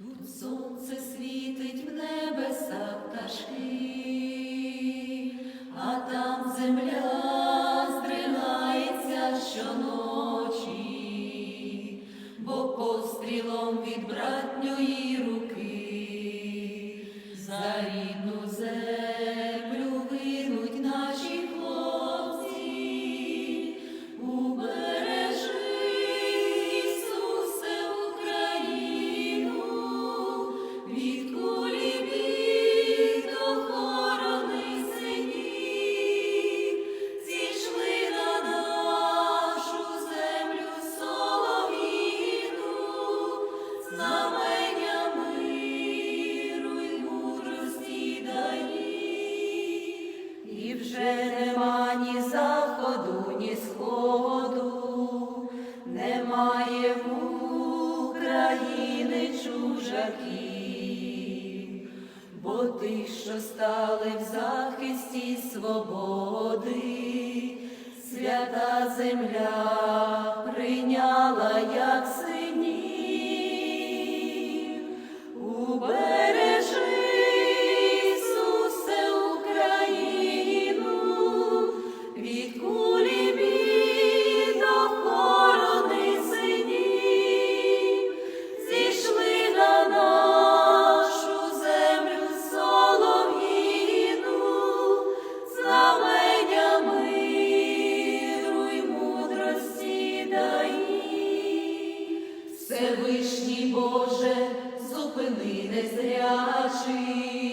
Тут сонце світить. хижаків, бо тих, що стали в захисті свободи, свята земля. не зрячий.